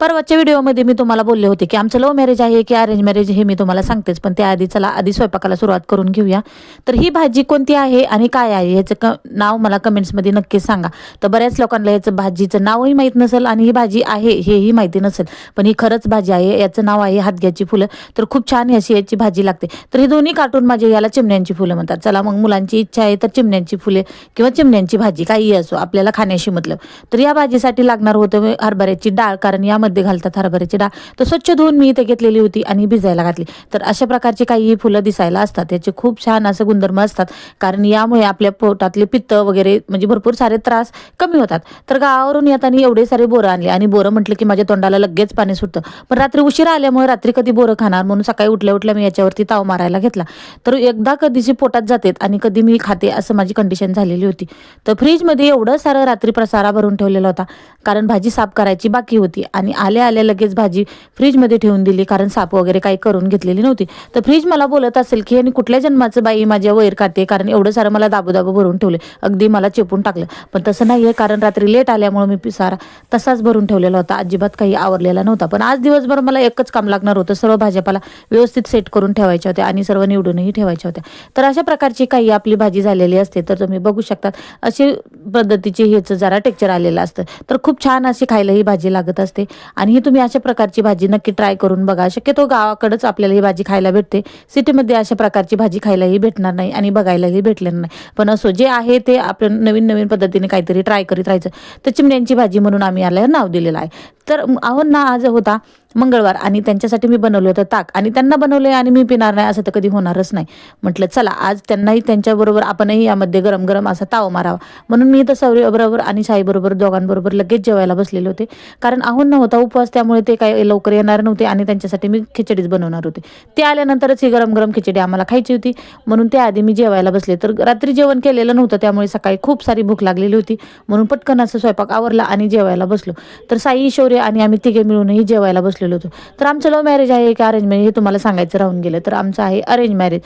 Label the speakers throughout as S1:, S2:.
S1: परवाच्या व्हिडिओमध्ये मी तुम्हाला बोलले होते की आमचं लव्ह मॅरेज आहे की अरेंज मॅरेज हे मी तुम्हाला सांगतेच पण त्याआधी चला आधी स्वयंपाकाला सुरुवात करून घेऊया. तर ही भाजी कोणती आहे आणि काय आहे ह्याचं क नाव मला कमेंट्समध्ये नक्कीच सांगा. तर बऱ्याच लोकांना याचं भाजीचं नावही माहीत नसेल आणि ही भाजी आहे हेही माहिती नसेल पण ही खरंच भाजी आहे याचं नाव आहे हातग्याची फुलं. तर खूप छान अशी याची भाजी लागते. तर ही दोन्ही कार्टून माझे याला चिमण्यांची फुलं म्हणतात. चला मग मुलांची इच्छा आहे तर चिमण्यांची फुले किंवा चिमण्यांची भाजी काहीही असो आपल्याला खाण्याशी मतलब. तर या भाजीसाठी लागणार होतं हरभऱ्याची डाळ कारण यामध्ये घालतात हरभऱ्याची डाळ. तर स्वच्छ धुवून मी इथे घेतलेली होती आणि भिजायला घातली. तर अशा प्रकारची काही फुलं दिसायला असतात. याचे खूप छान असं गुणधर्म असतात. कारण यामुळे आपल्या पोटातले पित्त वगैरे म्हणजे भरपूर सारे त्रास कमी होतात. तर गावावरून येताना एवढे सारे बोरं आणले. आणि बोरं म्हटलं की माझ्या तोंडाला लगेच पाणी सुटतं. पण रात्री उशीर आल्यामुळे रात्री कधी बोरं खाणार? म्हणून सकाळी उठल्या उठल्या मी याच्यावरती ताव मारायला घेतला. तर एकदा कधीची पोटात जातेत आणि कधी मी खाते असं माझी कंडिशन झालेली होती. तर फ्रीजमध्ये एवढं सारं रात्री प्रसारा भरून ठेवलेला होता. कारण भाजी साफ करायची बाकी होती. आणि आल्या आल्या लगेच भाजी फ्रीजमध्ये ठेवून दिली कारण साप वगैरे काही करून घेतलेली नव्हती. तर फ्रीज मला बोलत असेल की आणि कुठल्या जन्माचं बाई माझ्या वैर खाते कारण एवढं सारं मला दाबोदाबो भरून ठेवले. अगदी मला चेपून टाकलं. पण तसं नाही आहे कारण रात्री लेट आल्यामुळे मी पिसारा तसाच भरून ठेवलेला होता. अजिबात काही आवरलेला नव्हता. पण आज दिवसभर मला एकच काम लागणार होतं. सर्व भाज्यापाला व्यवस्थित सेट करून ठेवायच्या होत्या आणि सर्व निवडूनही ठेवायच्या होत्या. तर अशा प्रकारची काही आपली भाजी झालेली असते तर तुम्ही बघू शकतात अशी पद्धतीचे ह्याचं जरा टेक्चर आलेलं असतं. तर खूप छान अशी खायला ही भाजी लागत असते. आणि ही तुम्ही अशा प्रकारची भाजी नक्की ट्राय करून बघा. शक्यतो गावाकडंच आपल्याला ही भाजी खायला भेटते. सिटीमध्ये अशा प्रकारची भाजी खायलाही भेटणार नाही आणि बघायलाही भेटणार नाही. पण असो जे आहे ते आपण नवीन नवीन पद्धतीने काहीतरी ट्राय करीत राहायचं. तर चिमण्यांची भाजी म्हणून आम्ही याला नाव दिलेलं आहे. तर आहोत ना आज होता मंगळवार आणि त्यांच्यासाठी मी बनवलं होतं ताक. आणि त्यांना बनवले आणि मी पिणार नाही असं तर कधी होणारच नाही. म्हटलं चला आज त्यांनाही त्यांच्याबरोबर आपणही यामध्ये गरम गरम असा ताव मारावा. म्हणून मी तर बरोबर आणि साईबरोबर दोघांबरोबर लगेच जेवायला बसलेले होते. कारण आहून नव्हता उपवास त्यामुळे ते काही लवकर येणार नव्हते आणि त्यांच्यासाठी मी खिचडीच बनवणार होते. ते आल्यानंतरच ही गरम गरम खिचडी आम्हाला खायची होती. म्हणून त्याआधी मी जेवायला बसले. तर रात्री जेवण केलेलं नव्हतं त्यामुळे सकाळी खूप सारी भूक लागलेली होती. म्हणून पटकन असं स्वयंपाक आवरला आणि जेवायला बसलो. तर साई शौर्य आणि आम्ही तिघे मिळूनही जेवायला बसलेलो होतो. तर आमचं लव्ह मॅरेज आहे की अरेंज मॅरेज हे तुम्हाला सांगायचं राहून गेलं. तर आमचं आहे अरेंज मॅरेज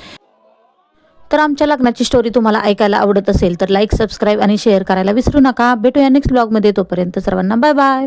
S1: तर आमच्या लग्नाची स्टोरी तुम्हाला ऐकायला आवडत असेल तर लाईक सबस्क्राईब आणि शेअर करायला विसरू नका. भेटूया नेक्स्ट ब्लॉगमध्ये तोपर्यंत सर्वांना बाय बाय